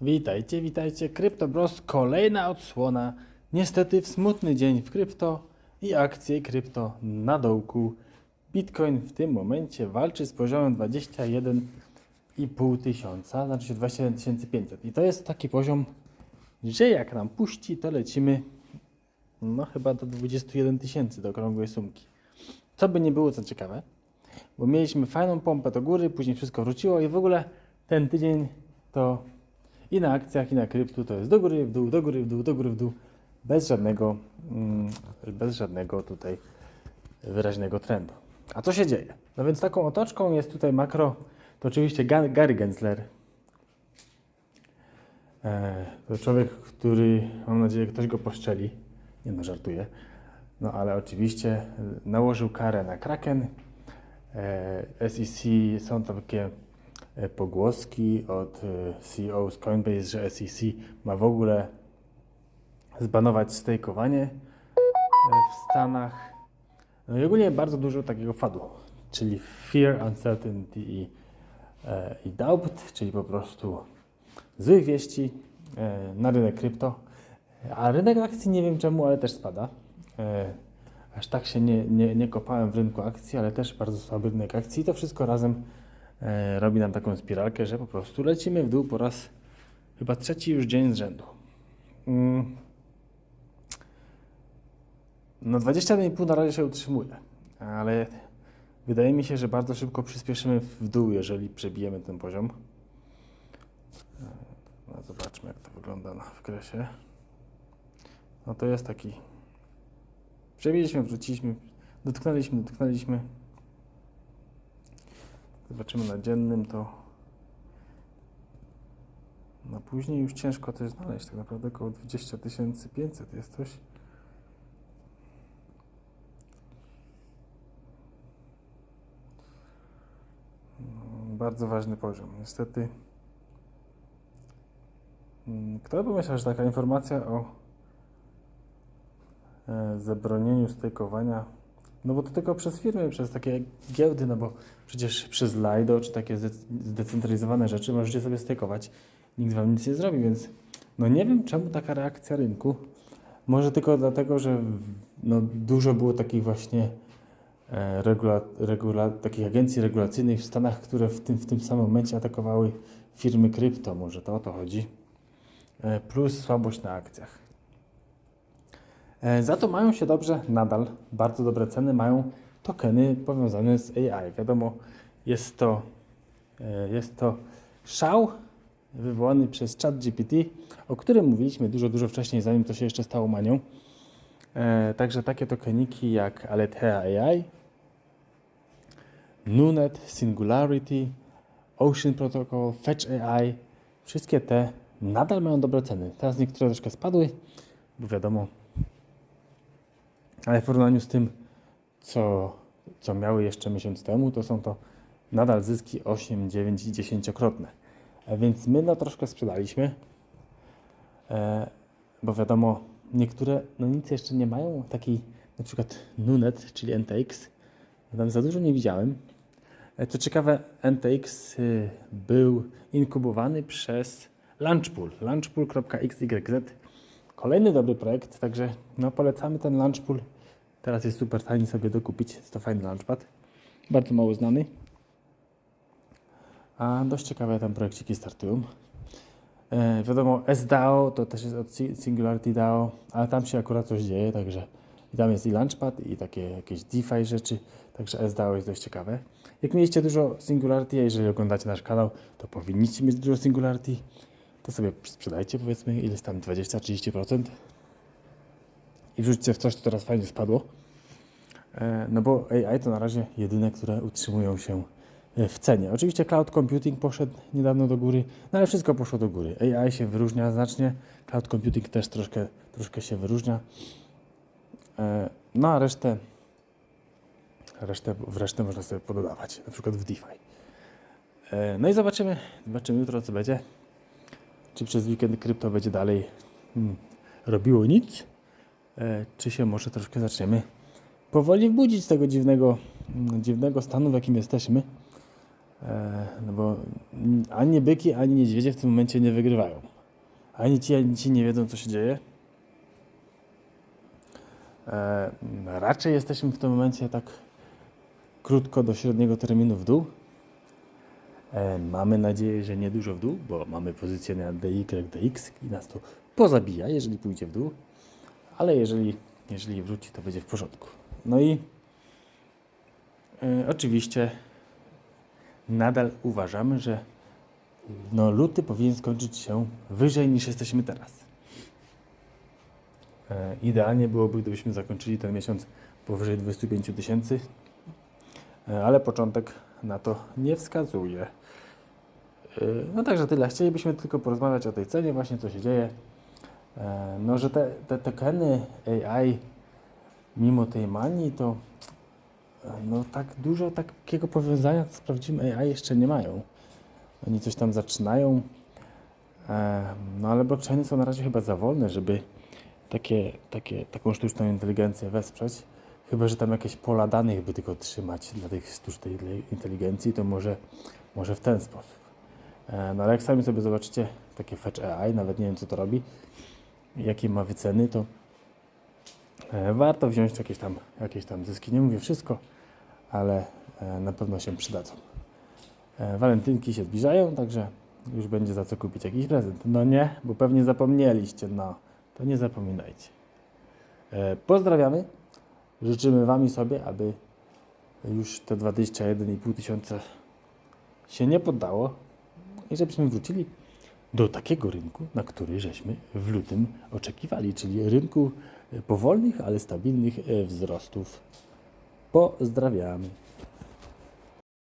Witajcie, witajcie. Crypto Bros. Kolejna odsłona. Niestety w smutny dzień w krypto i akcje krypto na dołku. Bitcoin w tym momencie walczy z poziomem 21,5 tysiąca, znaczy się 21 500. I to jest taki poziom, że jak nam puści, to lecimy no chyba do 21 tysięcy do okrągłej sumki. Co by nie było co ciekawe, bo mieliśmy fajną pompę do góry, później wszystko wróciło i w ogóle ten tydzień to i na akcjach, i na kryptu to jest do góry, w dół, do góry, w dół, do góry, w dół, bez żadnego, mm, bez żadnego tutaj wyraźnego trendu. A co się dzieje? No więc taką otoczką jest tutaj makro, to oczywiście Ga- Gary Gensler. E, to człowiek, który, mam nadzieję, ktoś go poszczeli. Nie no, żartuję. No ale oczywiście e, nałożył karę na Kraken. E, SEC są takie pogłoski od e, CEO z Coinbase, że SEC ma w ogóle zbanować stejkowanie e, w Stanach. No i ogólnie bardzo dużo takiego fadu, czyli fear, uncertainty i, e, i doubt, czyli po prostu złych wieści e, na rynek krypto. A rynek akcji nie wiem czemu, ale też spada. E, aż tak się nie, nie, nie kopałem w rynku akcji, ale też bardzo słaby rynek akcji. I to wszystko razem e, robi nam taką spiralkę, że po prostu lecimy w dół po raz chyba trzeci już dzień z rzędu. Mm. No 21,5 na razie się utrzymuje, ale wydaje mi się, że bardzo szybko przyspieszymy w dół, jeżeli przebijemy ten poziom. E, No, zobaczmy, jak to wygląda na wykresie. No to jest taki. Przebiliśmy, wróciliśmy, dotknęliśmy, dotknęliśmy. Zobaczymy na dziennym to. No później już ciężko coś znaleźć, tak naprawdę około 20 500 jest coś. No, Bardzo ważny poziom. Niestety. mm, Kto by myślał, że taka informacja o e, zabronieniu stejkowania, no bo to tylko przez firmy, przez takie giełdy, no bo przecież przez Lido czy takie zde- zdecentralizowane rzeczy możecie sobie stejkować, nikt wam nic nie zrobi, więc no nie wiem czemu taka reakcja rynku. Może tylko dlatego, że no, dużo było takich właśnie e, regula, regula, takich agencji regulacyjnych w Stanach, które w tym, w tym samym momencie atakowały firmy krypto, może to o to chodzi. E, plus słabość na akcjach. E, Za to mają się dobrze nadal, bardzo dobre ceny mają tokeny powiązane z AI. Wiadomo, jest to, e, jest to szał wywołany przez ChatGPT, o którym mówiliśmy dużo, dużo wcześniej, zanim to się jeszcze stało manią. E, Także takie tokeniki jak Alethea AI, Nunet, Singularity, Ocean Protocol, Fetch AI, wszystkie te nadal mają dobre ceny. Teraz niektóre troszkę spadły, bo wiadomo, ale w porównaniu z tym, co, co miały jeszcze miesiąc temu, to są to nadal zyski 8, 9 i 10-krotne. A więc my no troszkę sprzedaliśmy, e, bo wiadomo, niektóre no nic jeszcze nie mają, taki na przykład Nunet, czyli NTX, tam za dużo nie widziałem. E, Co ciekawe, NTX y, był inkubowany przez Launchpool, launchpool.xyz. Kolejny dobry projekt, także no, polecamy ten Launchpool. Teraz jest super tani sobie dokupić, jest to fajny launchpad, bardzo mało znany. A dość ciekawe tam projekciki startują. E, wiadomo, SDAO to też jest od Si- Singularity DAO, ale tam się akurat coś dzieje, także i tam jest i Launchpad, i takie jakieś DeFi rzeczy, także SDAO jest dość ciekawe. Jak mieliście dużo Singularity, a jeżeli oglądacie nasz kanał, to powinniście mieć dużo Singularity, to sobie sprzedajcie powiedzmy ileś tam 20-30% i wrzućcie w coś, co teraz fajnie spadło. E, No bo AI to na razie jedyne, które utrzymują się e, w cenie. Oczywiście cloud computing poszedł niedawno do góry, no ale wszystko poszło do góry. AI się wyróżnia znacznie, cloud computing też troszkę, troszkę się wyróżnia. E, No a resztę, resztę, w resztę można sobie pododawać, na przykład w DeFi. No i zobaczymy, zobaczymy jutro co będzie. Czy przez weekend krypto będzie dalej hmm, robiło nic, czy się może troszkę zaczniemy powoli budzić z tego dziwnego, dziwnego stanu, w jakim jesteśmy. E, no bo ani byki, ani niedźwiedzie w tym momencie nie wygrywają. Ani ci, ani ci nie wiedzą, co się dzieje. E, raczej jesteśmy w tym momencie tak krótko do średniego terminu w dół. E, mamy nadzieję, że nie dużo w dół, bo mamy pozycję na DY, DX i nas to pozabija, jeżeli pójdzie w dół. Ale jeżeli, jeżeli wróci, to będzie w porządku. No i e, oczywiście nadal uważamy, że no, luty powinien skończyć się wyżej niż jesteśmy teraz. E, idealnie byłoby, gdybyśmy zakończyli ten miesiąc powyżej 25 000 tysięcy, e, ale początek na to nie wskazuje. No także tyle. Chcielibyśmy tylko porozmawiać o tej cenie, właśnie co się dzieje. E, no, że te, te tokeny AI, mimo tej manii, to e, no tak dużo takiego powiązania z prawdziwym AI jeszcze nie mają. Oni coś tam zaczynają, e, no ale blockchainy są na razie chyba za wolne, żeby takie, takie, taką sztuczną inteligencję wesprzeć. Chyba, że tam jakieś pola danych by tylko trzymać dla tych sztucznej inteligencji, to może, może w ten sposób. No ale jak sami sobie zobaczycie, takie Fetch AI, nawet nie wiem co to robi, jakie ma wyceny, to e, warto wziąć jakieś tam, jakieś tam zyski. Nie mówię wszystko, ale e, na pewno się przydadzą. E, Walentynki się zbliżają, także już będzie za co kupić jakiś prezent. No nie, bo pewnie zapomnieliście, no to nie zapominajcie. Pozdrawiamy. Życzymy Wam i sobie, aby już te 21,5 tysiąca się nie poddało i żebyśmy wrócili do takiego rynku, na który żeśmy w lutym oczekiwali, czyli rynku powolnych, ale stabilnych e, wzrostów. Pozdrawiamy.